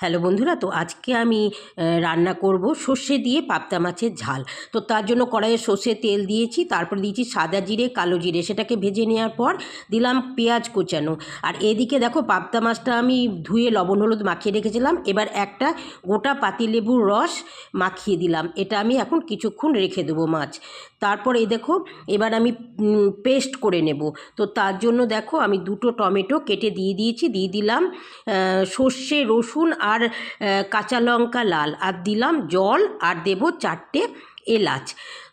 Hello বন্ধুরা, তো আজকে আমি রান্না করব সর্ষে দিয়ে পাবদা মাছের ঝাল। তো তার জন্য কড়াইয়ে সর্ষে তেল দিয়েছি, তারপর দিয়েছি সাদা জিরে, কালো জিরে, সেটাকে ভেজে নেওয়ার পর দিলাম পেঁয়াজ কোচানো। আর এদিকে দেখো পাবদা মাছটা আমি ধুয়ে লবণ, হলুদ মাখিয়ে রেখেছিলাম, এবার একটা গোটা পাতিলেবুর রস মাখিয়ে দিলাম। এটা আমি এখন কিছুক্ষণ রেখে দেবো মাছ। তারপর এই দেখো, এবার আমি পেস্ট করে নেব। তো তার জন্য দেখো আমি দুটো টমেটো কেটে দিয়ে দিয়েছি, দিয়ে দিলাম সর্ষে, রসুন আর কাঁচা লঙ্কা লাল। আর দিলাম জল আর দেবো চারটে এলাচ।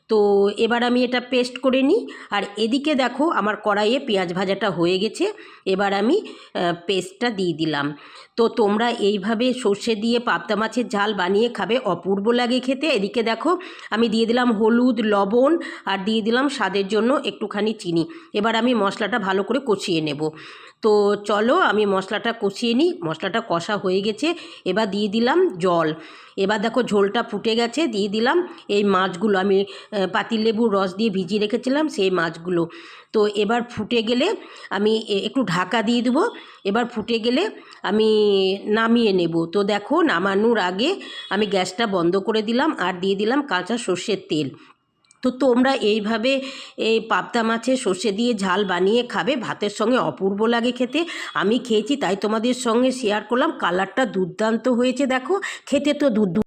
তো এবার আমি এটা পেস্ট করে নিই। আর এদিকে দেখো আমার কড়াইয়ে পেঁয়াজ ভাজাটা হয়ে গেছে। এবার আমি পেস্টটা দিয়ে দিলাম। তো তোমরা এইভাবে সর্ষে দিয়ে পাবদা মাছের ঝাল বানিয়ে খাবে। অপূর্ব লাগে খেতে। এদিকে দেখো আমি দিয়ে দিলাম হলুদ, লবণ আর দিয়ে দিলাম স্বাদের জন্য একটুখানি চিনি। এবার আমি মশলাটা ভালো করে কষিয়ে নেব। তো চলো আমি মশলাটা কষিয়ে নিই। মশলাটা কষা হয়ে গেছে। এবার দিয়ে দিলাম জল। এবার দেখো ঝোলটা ফুটে গেছে। দিয়ে দিলাম এই মাছগুলো। আমি পাতিলেবুর রস দিয়ে ভিজিয়ে রেখেছিলাম সেই মাছগুলো। তো এবার ফুটে গেলে আমি একটু ঢাকা দিয়ে দেবো। এবার ফুটে গেলে আমি নামিয়ে নেব। তো দেখো, নামানোর আগে আমি গ্যাসটা বন্ধ করে দিলাম আর দিয়ে দিলাম কাঁচা সর্ষের তেল। তো তোমরা এইভাবে এই পাবদা মাছের সর্ষে দিয়ে ঝাল বানিয়ে খাবে, ভাতের সঙ্গে অপূর্ব লাগে খেতে। আমি খেয়েছি, তাই তোমাদের সঙ্গে শেয়ার করলাম। কালারটা দুর্দান্ত হয়েছে, দেখো। খেতে তো দুর্দ